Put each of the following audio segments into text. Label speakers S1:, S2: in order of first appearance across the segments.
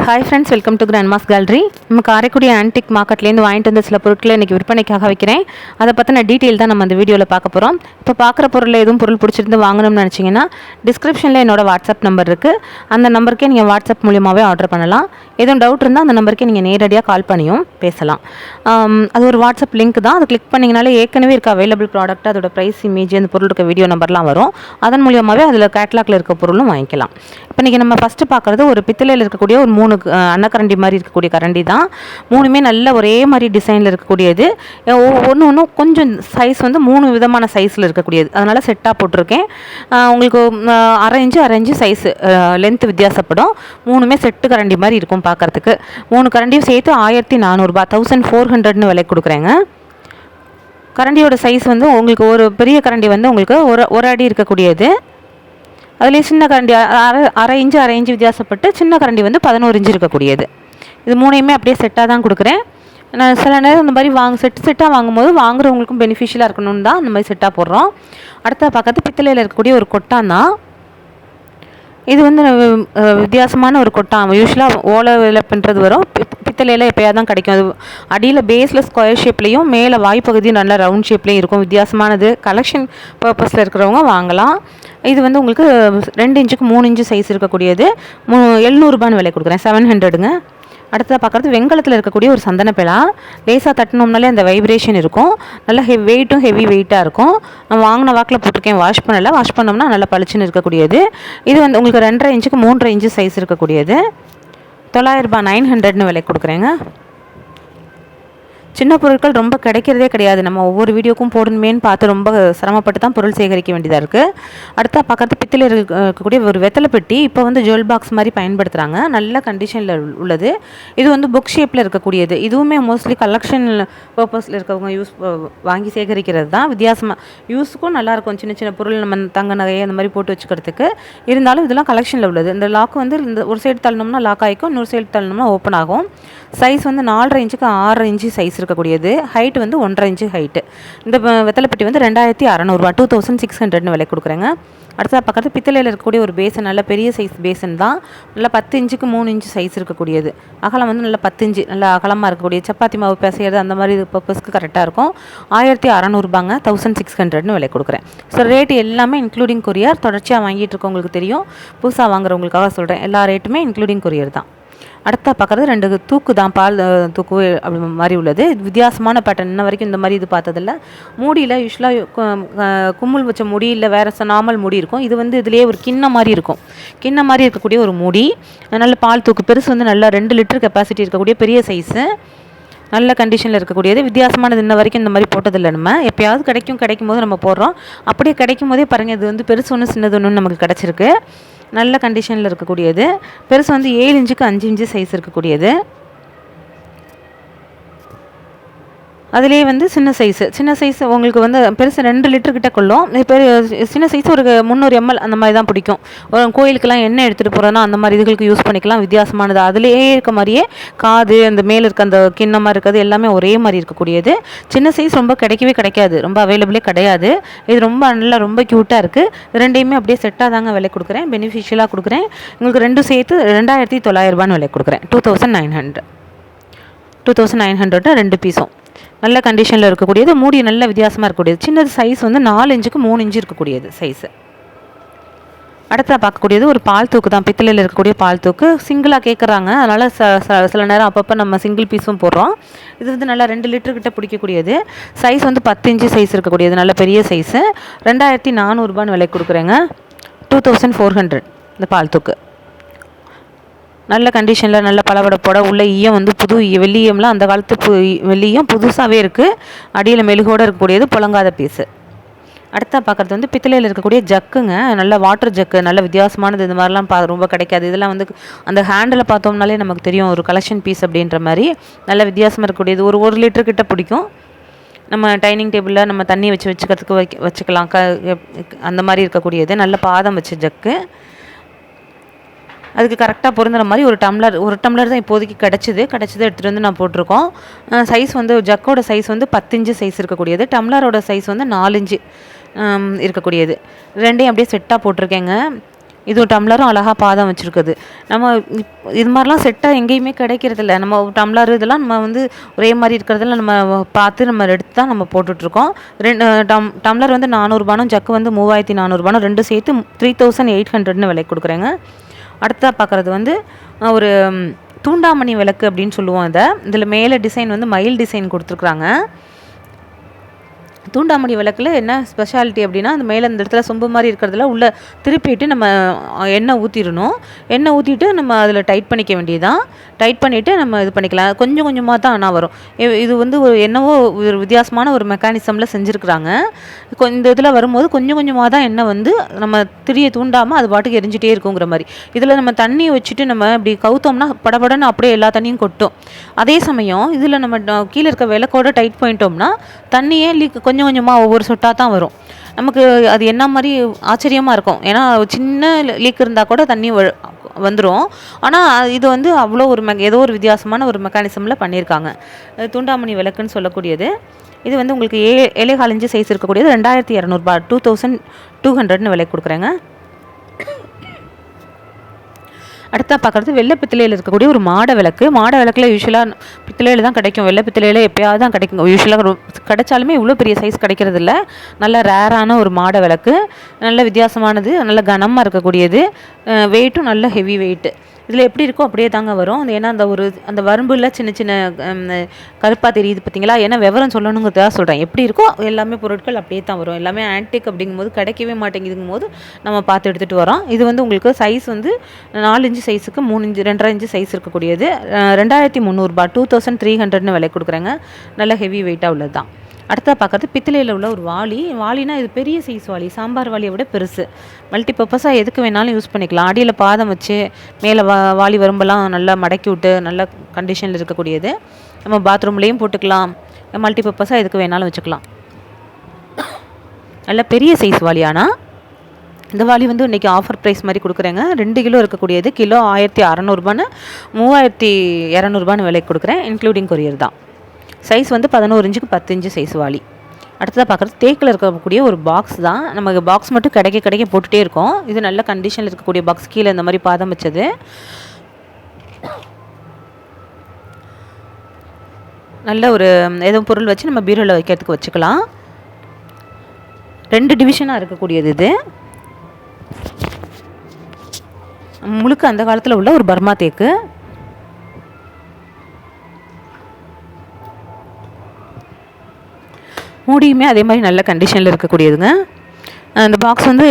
S1: Hi friends welcome to grandma's gallery நம்ம Karaikudi antique மார்க்கெட்லேருந்து வாங்கிட்டு வந்த சில பொருட்களை இன்றைக்கி விற்பனைக்காக வைக்கிறேன். அதை பற்றின டீட்டெயில் தான் நம்ம அந்த வீடியோவில் பார்க்க போகிறோம் இப்போ பார்க்குற பொருளில் எதுவும் பொருள் பிடிச்சிருந்து வாங்கணும்னு நினச்சிங்கன்னா டிஸ்கிரிப்ஷனில் என்னோடய வாட்ஸ்அப் நம்பர் இருக்குது அந்த நம்பருக்கே நீங்கள் வாட்ஸ்அப் மூலியமாகவே ஆர்டர் பண்ணலாம். எதுவும் டவுட் இருந்தால் அந்த நம்பருக்கே நீங்கள் நேரடியாக கால் பண்ணியும் பேசலாம். அது ஒரு வாட்ஸ்அப் லிங்க் தான். அது கிளிக் பண்ணிங்கனாலே ஏற்கனவே இருக்க அவைலபிள் ப்ராடக்ட் அதோட ப்ரைஸ் இமேஜ் அந்த பொருள் இருக்க வீடியோ நம்பர்லாம் வரும். அதன் மூலியமாகவே அதில் கேட்லாக்ல இருக்க பொருளும் வாங்கிக்கலாம். இப்போ இன்றைக்கி நம்ம ஃபஸ்ட்டு பார்க்குறது ஒரு பித்தளையில் இருக்கக்கூடிய ஒரு மூணு அன்னக்கரண்டி மாதிரி இருக்கக்கூடிய கரண்டி தான். மூணுமே நல்ல ஒரே மாதிரி டிசைனில் இருக்கக்கூடியது. ஒன்று ஒன்றும் கொஞ்சம் சைஸ் வந்து மூணு விதமான சைஸில் இருக்கக்கூடியது. அதனால் செட்டாக போட்டிருக்கேன். உங்களுக்கு அரைஞ்சு அரை இன்ச்சு அரை இன்ச்சு லென்த் வித்தியாசப்படும். மூணுமே செட்டு கரண்டி மாதிரி இருக்கும் பார்க்கறதுக்கு. மூணு கரண்டியும் சேர்த்து ஆயிரத்தி நானூறுரூபா தௌசண்ட் ஃபோர் ஹண்ட்ரட்னு விலை கொடுக்குறேங்க. கரண்டியோட சைஸ் வந்து உங்களுக்கு ஒரு பெரிய கரண்டி வந்து உங்களுக்கு ஒரு ஒரு அடி இருக்கக்கூடியது. அதுலேயும் சின்ன கரண்டி அரை அரை இன்ச்சு அரை இன்ச்சு வித்தியாசப்பட்டு சின்ன கரண்டி வந்து பதினோரு இன்ச்சு இருக்கக்கூடியது. இது மூணையுமே அப்படியே செட்டாக தான் கொடுக்குறேன். நான் சில நேரம் இந்த மாதிரி வாங்க செட்டு செட்டாக வாங்கும்போது வாங்குறவங்களுக்கும் பெனிஃபிஷியலாக இருக்கணும்னு தான் இந்த மாதிரி செட்டாக போடுறோம். அடுத்த பக்கத்து பித்தளையில் இருக்கக்கூடிய ஒரு கொட்டான் தான். இது வந்து வித்தியாசமான ஒரு கொட்டான். யூஸ்வலாக ஓலையில் பின்னுறது வரும். பித்தளையில் எப்போயாவது தான் கிடைக்கும். அது அடியில் பேஸில் ஸ்கொயர் ஷேப்லேயும் மேலே வாய்ப்பகுதியும் நல்லா ரவுண்ட் ஷேப்லேயும் இருக்கும். வித்தியாசமானது. கலெக்ஷன் பர்பஸில் இருக்கிறவங்க வாங்கலாம். இது வந்து உங்களுக்கு ரெண்டு இன்ச்சுக்கு மூணு இன்ச்சு சைஸ் இருக்கக்கூடியது. மூ எழுநூறுபான்னு விலை கொடுக்குறேன். செவன் ஹண்ட்ரடுங்க அடுத்ததாக பார்க்குறது வெங்கலத்தில் இருக்கக்கூடிய ஒரு சந்தன பிழா லேசாக தட்டினோம்னாலே அந்த வைப்ரேஷன் இருக்கும். நல்லா ஹெ வெயிட்டும் ஹெவி வெயிட்டாக இருக்கும். நான் வாங்கின வாக்கில் போட்டிருக்கேன். வாஷ் பண்ணலை. வாஷ் பண்ணோம்னா நல்லா பளிச்சுன்னு இருக்கக்கூடியது. இது வந்து உங்களுக்கு ரெண்டரை இன்ச்சுக்கு மூன்றரை இன்ச்சு சைஸ் இருக்கக்கூடியது. தொள்ளாயிரரூபா நைன் ஹண்ட்ரட்னு விலை கொடுக்குறேங்க. சின்ன பொருட்கள் ரொம்ப கிடைக்கிறதே கிடையாது. நம்ம ஒவ்வொரு வீடியோக்கும் போடணுமேன்னு பார்த்து ரொம்ப சிரமப்பட்டு தான் பொருள் சேகரிக்க வேண்டியதாக இருக்குது அடுத்த பக்கத்து பித்தளை இருக்கக்கூடிய ஒரு வெத்தலை பெட்டி இப்போ வந்து ஜுவல் பாக்ஸ் மாதிரி பயன்படுத்துகிறாங்க நல்ல கண்டிஷனில் உள்ளது. இது வந்து புக் ஷேப்பில் இருக்கக்கூடியது. இதுவுமே மோஸ்ட்லி கலெக்ஷன் பர்பஸில் இருக்கவங்க யூஸ் வாங்கி சேகரிக்கிறது தான். வித்தியாசமாக யூஸுக்கும் நல்லாயிருக்கும் சின்ன சின்ன பொருள் நம்ம தங்க நகையை அந்த மாதிரி போட்டு வச்சுக்கிறதுக்கு. இருந்தாலும் இதெல்லாம் கலெக்ஷனில் உள்ளது. இந்த லாக் வந்து இந்த ஒரு சைடு தள்ளணும்னா லாக் ஆகிக்கும் இன்னொரு சைடு தள்ளணும்னா ஓப்பன் ஆகும். சைஸ் வந்து நாலரை இன்ச்சுக்கு ஆறரை இன்ச்சு சைஸ் இருக்கக்கூடியது ஹைட் வந்து ஒன்றரை இன்ச்சு ஹைட்டு இந்த வெத்தலைப்பட்டி வந்து ரெண்டாயிரத்தி அறநூறுவா டூ தௌசண்ட் சிக்ஸ் ஹண்ட்ரட்னு விலை கொடுக்குறேங்க. அடுத்தது பக்கத்து பித்தளையில் இருக்கக்கூடிய ஒரு பேசன் நல்ல பெரிய சைஸ் பேசன் தான். நல்லா பத்து இன்ச்சுக்கு மூணு இன்ச்சு சைஸ் இருக்கக்கூடியது. அகலம் வந்து நல்லா பத்து இன்ச்சு நல்லா அகலமாக இருக்கக்கூடிய சப்பாத்தி மாவு பிசையிறது அந்த மாதிரி பர்பஸ்க்கு கரெக்டாக இருக்கும். ஆயிரத்தி அறநூறுபாங்க தௌசண்ட் சிக்ஸ் ஹண்ட்ரட்னு விலை கொடுக்குறேன். ஸோ ரேட் எல்லாமே இன்க்ளூடிங் கொரியர் தொடர்ச்சியாக வாங்கிட்டு இருக்கவங்களுக்கு தெரியும். புதுசாக வாங்குறவங்களுக்காக சொல்கிறேன் எல்லா ரேட்டுமே இன்க்ளூடிங் கொரியர் தான். அடுத்த பார்க்குறது ரெண்டு தூக்கு தான் பால் தூக்கு அப்படி மாதிரி உள்ளது. வித்தியாசமான பேட்டர்ன் இன்ன வரைக்கும் இந்த மாதிரி இது பார்த்ததில்ல. மூடியில் யூஸ்வலாக கும்முள் வச்ச முடி இல்லை வேறு நார்மல் முடி இருக்கும். இது வந்து இதுலேயே ஒரு கிண்ணம் மாதிரி இருக்கும். கிண்ணம் மாதிரி இருக்கக்கூடிய ஒரு மூடி. நல்ல பால் தூக்கு. பெருசு வந்து நல்லா ரெண்டு லிட்டர் கெப்பாசிட்டி இருக்கக்கூடிய பெரிய சைஸு நல்ல கண்டிஷனில் இருக்கக்கூடியது. வித்தியாசமானது இன்ன வரைக்கும் இந்த மாதிரி போட்டதில்லை நம்ம. எப்பயாவது கிடைக்கும் கிடைக்கும் போது நம்ம போடுறோம். அப்படியே கிடைக்கும் போதே பாருங்கள் இது வந்து பெருசு ஒன்று சின்னது ஒன்று நமக்கு கிடச்சிருக்கு. நல்ல கண்டிஷனில் இருக்கக்கூடியது. பெருசு வந்து ஏழு இன்ச்சுக்கு அஞ்சு இன்ச்சு சைஸ் இருக்கக்கூடியது. அதுலேயே வந்து சின்ன சைஸு சின்ன சைஸ் உங்களுக்கு வந்து பெருசு ரெண்டு லிட்டர் கிட்ட கொள்ளும். பெரிய சின்ன சைஸ் ஒரு முந்நூறு எம்எல் அந்த மாதிரி தான் பிடிக்கும். ஒரு கோயிலுக்கெல்லாம் எண்ணெய் எடுத்துகிட்டு போகிறோன்னா அந்த மாதிரி இதுகளுக்கு யூஸ் பண்ணிக்கலாம். வித்தியாசமானது. அதுலேயே இருக்க மாதிரியே காது அந்த மேலே இருக்க அந்த கிண்ணமாக இருக்கிறது எல்லாமே ஒரே மாதிரி இருக்கக்கூடியது. சின்ன சைஸ் ரொம்ப கிடைக்கவே கிடைக்காது. ரொம்ப அவைலபிளே கிடையாது. இது ரொம்ப நல்லா ரொம்ப க்யூட்டாக இருக்குது ரெண்டையுமே அப்படியே செட்டாக தாங்க விலை கொடுக்குறேன். பெனிஃபிஷியலாக கொடுக்குறேன். உங்களுக்கு ரெண்டும் சேர்த்து ரெண்டாயிரத்தி தொள்ளாயிரரூபான்னு விலை கொடுக்குறேன். Two thousand nine hundred two thousand nine hundred ரெண்டு பீஸும் நல்ல கண்டிஷனில் இருக்கக்கூடியது மூடி நல்ல வித்தியாசமாக இருக்கக்கூடியது. சின்னது சைஸ் வந்து நாலு இன்ச்சுக்கு மூணு இன்ச்சு இருக்கக்கூடியது சைஸு அடுத்த பார்க்கக்கூடியது ஒரு பால் தூக்கு தான். பித்தளையில் இருக்கக்கூடிய பால் தூக்கு. சிங்கிளாக கேட்குறாங்க அதனால் ச ச- சில நேரம் அப்பப்போ நம்ம சிங்கிள் பீஸும் போடுறோம். இது வந்து நல்லா ரெண்டு லிட்டர்கிட்ட பிடிக்கக்கூடியது. சைஸ் வந்து பத்து இன்ச்சு சைஸ் இருக்கக்கூடியது. நல்ல பெரிய சைஸு ரெண்டாயிரத்தி நானூறுபான்னு விலை கொடுக்குறேங்க. டூ தௌசண்ட் ஃபோர் ஹண்ட்ரட் இந்த பால் தூக்கு. நல்ல கண்டிஷனில் நல்ல பளபளப்போட உள்ள ஈயம் வந்து புது ஈ- அந்த காலத்து பு வெள்ளியம் புதுசாகவே இருக்குது அடியில் மெழுகோடு இருக்கக்கூடியது புழங்காத பீஸு அடுத்தா பார்க்குறது வந்து பித்தளையில் இருக்கக்கூடிய ஜக்குங்க. நல்ல வாட்டர் ஜக்கு நல்ல வித்தியாசமானது. இந்த மாதிரிலாம் பா ரொம்ப கிடைக்காது. இதெல்லாம் வந்து அந்த ஹேண்டில் பார்த்தோம்னாலே நமக்கு தெரியும். ஒரு கலெக்ஷன் பீஸ் அப்படின்ற மாதிரி. நல்ல வித்தியாசமாக இருக்கக்கூடியது. ஒரு ஒரு லிட்டர் கிட்ட பிடிக்கும். நம்ம டைனிங் டேபிளில் நம்ம தண்ணி வச்சு வச்சுக்கிறதுக்கு வைக்க வச்சுக்கலாம். க அந்த மாதிரி இருக்கக்கூடியது. நல்ல பாதம் வச்ச ஜக்கு. அதுக்கு கரெக்டாக பொருந்துற மாதிரி ஒரு டம்ளர் ஒரு டம்ளர் தான் இப்போதைக்கு கிடச்சிது. கிடச்சது எடுத்துகிட்டு வந்து நான் போட்டிருக்கோம். சைஸ் வந்து ஜக்கோட சைஸ் வந்து பத்தஞ்சு சைஸ் இருக்கக்கூடியது. டம்ளரோட சைஸ் வந்து நாலஞ்சு இருக்கக்கூடியது. ரெண்டையும் அப்படியே செட்டாக போட்டிருக்கேங்க. இது டம்ளரும் அழகாக பாதம் வச்சுருக்குது. நம்ம இப்- இது மாதிரிலாம் செட்டாக எங்கேயுமே கிடைக்கிறதில்ல. நம்ம டம்ளர் இதெல்லாம் நம்ம வந்து ஒரே மாதிரி இருக்கிறதெல்லாம் நம்ம பார்த்து நம்ம எடுத்து தான் நம்ம போட்டுட்ருக்கோம். ரெண்டு டம் டம்ளர் வந்து நானூறுபானும் ஜக்கு வந்து மூவாயிரத்தி நானூறுபானும் ரெண்டு சேர்த்து த்ரீ தௌசண்ட் எயிட் ஹண்ட்ரட்னு விலை கொடுக்குறேங்க. அடுத்ததாக பார்க்குறது வந்து ஒரு தூண்டாமணி விளக்கு அப்படின்னு சொல்லுவோம் இதை இதில் மேலே டிசைன் வந்து மயில் டிசைன் கொடுத்துருக்குறாங்க. தூண்டாமணி விளக்கில் என்ன ஸ்பெஷாலிட்டி அப்படின்னா அந்த மேலே இந்த இடத்துல சொம்பு மாதிரி இருக்கிறதுல உள்ளே திருப்பிட்டு நம்ம எண்ணெய் ஊற்றிடணும் எண்ணெய் ஊற்றிட்டு நம்ம அதில் டைட் பண்ணிக்க வேண்டியதுதான். டைட் பண்ணிவிட்டு நம்ம இது பண்ணிக்கலாம். கொஞ்சம் கொஞ்சமாக தான் ஆனால் வரும். இது வந்து ஒரு என்னவோ ஒரு வித்தியாசமான ஒரு மெக்கானிசமில் செஞ்சுருக்குறாங்க. இந்த இதில் வரும்போது கொஞ்சம் கொஞ்சமாக தான் எண்ணெய் வந்து நம்ம திரியை தூண்டாமல் அது பாட்டுக்கு எரிஞ்சிட்டே இருக்குங்கிற மாதிரி. இதில் நம்ம தண்ணி வச்சுட்டு நம்ம இப்படி கவுத்தோம்னா படபடன்னு அப்படியே எல்லா தண்ணியும் கொட்டும். அதே சமயம் இதில் நம்ம ட- கீழே இருக்க விளக்கோட டைட் பண்ணிட்டோம்னா தண்ணியே லீக் கொஞ்சம் கொஞ்சமாக ஒவ்வொரு சொட்டாக தான் வரும். நமக்கு அது என்ன மாதிரி ஆச்சரியமாக இருக்கும். ஏன்னா சின்ன லீக் இருந்தால் கூட தண்ணி வந்துடும் ஆனால் இது வந்து அவ்வளோ ஒரு மெ ஏதோ ஒரு வித்தியாசமான ஒரு மெக்கானிசமில் பண்ணியிருக்காங்க. துண்டாமணி தூண்டாமணி விளக்குன்னு சொல்லக்கூடியது. இது வந்து உங்களுக்கு ஏ ஏழேகால் சைஸ் இருக்கக்கூடியது. ரெண்டாயிரத்தி இரநூறுபா டூ தௌசண்ட் டூ ஹண்ட்ரட்னு விலை கொடுக்குறேங்க. அடுத்தா பார்க்குறது வெள்ளை பித்தளையில் இருக்கக்கூடிய ஒரு மாட விளக்கு. மாட விளக்கில் யூஸ்வலாக பித்தளையில் தான் கிடைக்கும். வெள்ளை பித்தளையில் எப்பயாவது தான் கிடைக்கும். யூஸ்வலாக கிடைச்சாலுமே இவ்வளோ பெரிய சைஸ் கிடைக்கிறது இல்லை. நல்ல ரேரான ஒரு மாட விளக்கு. நல்ல வித்தியாசமானது நல்ல கனமாக இருக்கக்கூடியது. வெயிட்டும் நல்ல ஹெவி வெயிட்டு இதில் எப்படி இருக்கோ அப்படியே தாங்க வரும். ஏன்னா அந்த ஒரு அந்த வரம்புல சின்ன சின்ன கருப்பாக தெரியுது பார்த்தீங்களா? ஏன்னா விவரம் சொல்லணுங்கிறதா சொல்கிறேன் எப்படி இருக்கோ எல்லாமே பொருட்கள் அப்படியே தான் வரும். எல்லாமே ஆன்டிக் அப்படிங்கும்போது கிடைக்கவே மாட்டேங்குதுங்கும் போது நம்ம பார்த்து எடுத்துகிட்டு வரோம். இது வந்து உங்களுக்கு சைஸ் வந்து நாலு இன்ச்சு சைஸுக்கு மூணு இன்ச்சு ரெண்டரை இன்ச்சு சைஸ் இருக்கக்கூடியது. ரெண்டாயிரத்தி முந்நூறுபா டூ தௌசண்ட் த்ரீ ஹண்ட்ரட்னு விலை கொடுக்குறேங்க. நல்ல ஹெவி வெயிட்டாக உள்ளது தான் அடுத்தா பார்க்குறது பித்தளையில் உள்ள ஒரு வாளி. வாளினா இது பெரிய சைஸ் வாளி. சாம்பார் வாளியை விட பெருசு. மல்டி பர்பஸாக எதுக்கு வேணாலும் யூஸ் பண்ணிக்கலாம். அடியில் பாதம் வச்சு மேலே வா வாளி வரும்பெல்லாம் நல்லா மடக்கி விட்டு நல்ல கண்டிஷனில் இருக்கக்கூடியது. நம்ம பாத்ரூம்லேயும் போட்டுக்கலாம். மல்டி பர்பஸாக எதுக்கு வேணாலும் வச்சுக்கலாம். நல்ல பெரிய சைஸ் வாளியானா இந்த வாளி வந்து இன்றைக்கி ஆஃபர் ப்ரைஸ் மாதிரி கொடுக்குறேங்க. ரெண்டு கிலோ இருக்கக்கூடியது. கிலோ ஆயிரத்தி அறநூறுபான்னு மூவாயிரத்தி இரநூறுபான்னு விலைக்கு கொடுக்குறேன். இன்க்ளூடிங் கொரியர் தான். சைஸ் வந்து பதினோரு இன்ச்சுக்கு பத்து இன்ச்சு சைஸ் வாளி. அடுத்ததாக பார்க்குறது தேக்கில் இருக்கக்கூடிய ஒரு பாக்ஸ் தான். நமக்கு பாக்ஸ் மட்டும் கிடைக்க கிடைக்க போட்டுகிட்டே இருக்கோம். இது நல்ல கண்டிஷனில் இருக்கக்கூடிய பாக்ஸ் கீழே இந்த மாதிரி பாதம் வச்சது. நல்ல ஒரு ஏதோ பொருள் வச்சு நம்ம பீரோவில் வைக்கிறதுக்கு வச்சுக்கலாம். ரெண்டு டிவிஷனாக இருக்கக்கூடியது இது. முழுக்க அந்த காலத்தில் உள்ள ஒரு பர்மா தேக்கு. மூடியுமே அதே மாதிரி நல்ல கண்டிஷனில் இருக்கக்கூடியதுங்க. அந்த பாக்ஸ் வந்து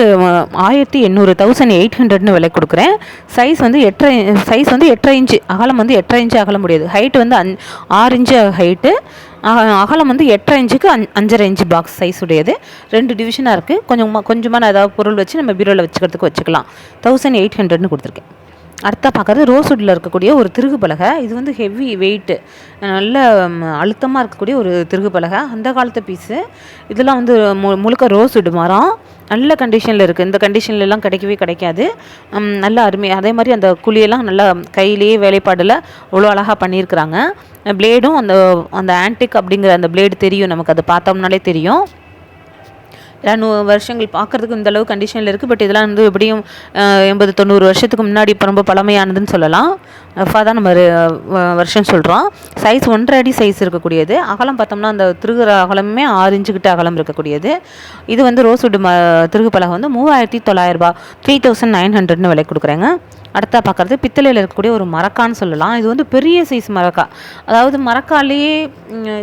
S1: ஆயிரத்தி எண்ணூறு தௌசண்ட் எயிட் ஹண்ட்ரட்னு விலை கொடுக்குறேன். சைஸ் வந்து எட்டரை சைஸ் வந்து எட்டரை இன்ச்சு அகலம் வந்து எட்டரை இன்ச்சு அகல முடியாது. ஹைட் வந்து அஞ் ஆறு இன்ச்சு ஹைட்டு அகலம் வந்து எட்டரை இன்ச்சுக்கு அஞ் அஞ்சரை இன்ச்சு பாக்ஸ் சைஸ் உடையது. ரெண்டு டிவிஷனாக இருக்குது கொஞ்சமாக கொஞ்சமாக நான் ஏதாவது பொருள் வச்சு நம்ம பீரோவில் வச்சுக்கிறதுக்கு வச்சுக்கலாம். தௌசண்ட் எயிட் ஹண்ட்ரட்னு கொடுத்துருக்கேன். அடுத்தா பார்க்குறது ரோஸ்வுட்டில் இருக்கக்கூடிய ஒரு திருகு பலகை இது வந்து ஹெவி வெயிட்டு நல்ல அழுத்தமாக இருக்கக்கூடிய ஒரு திருகு பலகை அந்த காலத்து பீஸு இதெல்லாம் வந்து மு முழுக்க ரோஸ்வுட் மரம். நல்ல கண்டிஷனில் இருக்குது இந்த கண்டிஷன்லலாம் கிடைக்கவே கிடைக்காது. நல்ல அருமை. அதே மாதிரி அந்த குழியெல்லாம் நல்லா கையிலேயே வேலைப்பாடில் அவ்வளோ அழகாக பண்ணியிருக்கிறாங்க. பிளேடும் அந்த அந்த ஆன்டிக் அப்படிங்கிற அந்த பிளேடு தெரியும் நமக்கு. அதை பார்த்தோம்னாலே தெரியும். இரநூறு வருஷங்கள் பார்க்குறதுக்கு இந்த அளவு கண்டிஷனில் இருக்குது பட் இதெல்லாம் வந்து எப்படியும் எண்பது தொண்ணூறு வருஷத்துக்கு முன்னாடி இப்போ ரொம்ப பழமையானதுன்னு சொல்லலாம். ரஃபாக தான் நம்ம வருஷம் சொல்கிறோம் சைஸ் ஒன்றரை அடி சைஸ் இருக்கக்கூடியது. அகலம் பார்த்தோம்னா அந்த திருகுற அகலமே ஆறு இன்ச்சுக்கிட்ட அகலம் இருக்கக்கூடியது. இது வந்து ரோஸ்வுட் ம திருகு பலகை வந்து மூவாயிரத்தி தொள்ளாயிரரூபா த்ரீ தௌசண்ட் நைன் ஹண்ட்ரட்னு விலை கொடுக்குறேங்க. அடுத்தா பார்க்குறது பித்தளையில் இருக்கக்கூடிய ஒரு மரக்கான்னு சொல்லலாம். இது வந்து பெரிய சைஸ் மரக்கா. அதாவது மரக்காலேயே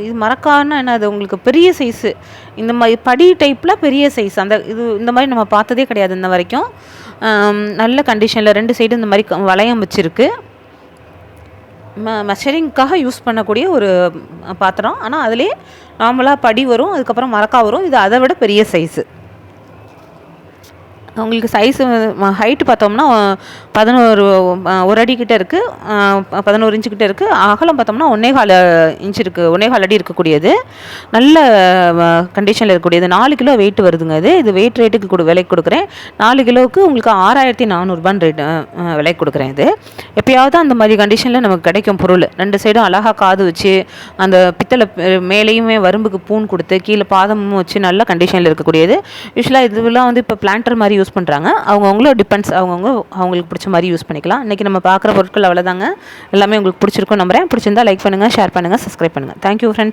S1: இது மரக்கான்னா என்ன? அது உங்களுக்கு பெரிய சைஸு இந்த மாதிரி படி டைப்பில் பெரிய சைஸ் அந்த இது இந்த மாதிரி நம்ம பார்த்ததே கிடையாது இன்ன வரைக்கும். நல்ல கண்டிஷனில் ரெண்டு சைடு இந்த மாதிரி வளையம் வச்சுருக்கு. ம மெஷரிங்க்காக யூஸ் பண்ணக்கூடிய ஒரு பாத்திரம். ஆனால் அதிலே நார்மலாக படி வரும் அதுக்கப்புறம் மரக்கா வரும். இது அதை விட பெரிய சைஸு உங்களுக்கு சைஸு ஹைட்டு பார்த்தோம்னா பதினோரு ஒரு அடி கிட்ட இருக்குது பதினோரு இன்ச்சு கிட்ட இருக்குது அகலம் பார்த்தோம்னா ஒன்னே கால் இன்ச் இருக்குது ஒன்னே கால் அடி இருக்கக்கூடியது. நல்ல கண்டிஷனில் இருக்கக்கூடியது. நாலு கிலோ வெயிட் வருதுங்க இது. இது வெயிட் ரேட்டுக்கு கொடு விலைக்கு கொடுக்குறேன். நாலு கிலோவுக்கு உங்களுக்கு ஆறாயிரத்தி நானூறுபான்னு ரேட் விலைக்கு கொடுக்குறேன் இது. எப்பயாவது அந்த மாதிரி கண்டிஷனில் நமக்கு கிடைக்கும் பொருள். ரெண்டு சைடும் அழகாக காது வச்சு அந்த பித்தளை மேலேயுமே வரும்புக்கு பூன் கொடுத்து கீழே பாதமும் வச்சு நல்ல கண்டிஷனில் இருக்கக்கூடியது. யூஸ்வலாக இதுவெல்லாம் வந்து இப்போ பிளான்டர் மாதிரி யூஸ் யூஸ் பண்ணுறாங்க அவங்கவுங்களோட டிபெண்ட்ஸ் அவங்கவுங்க அவங்களுக்கு பிடிச்ச மாதிரி யூஸ் பண்ணிக்கலாம். இன்றைக்கி நம்ம பார்க்குற பொருட்கள் அவ்வளோதாங்க எல்லாமே உங்களுக்கு பிடிச்சிருக்கும் நம்புறேன். பிடிச்சிருந்தா லைக் பண்ணுங்கள் ஷேர் பண்ணுங்கள் சப்ஸ்கிரைப் பண்ணுங்கள் தேங்க்யூ ஃப்ரெண்ட்ஸ்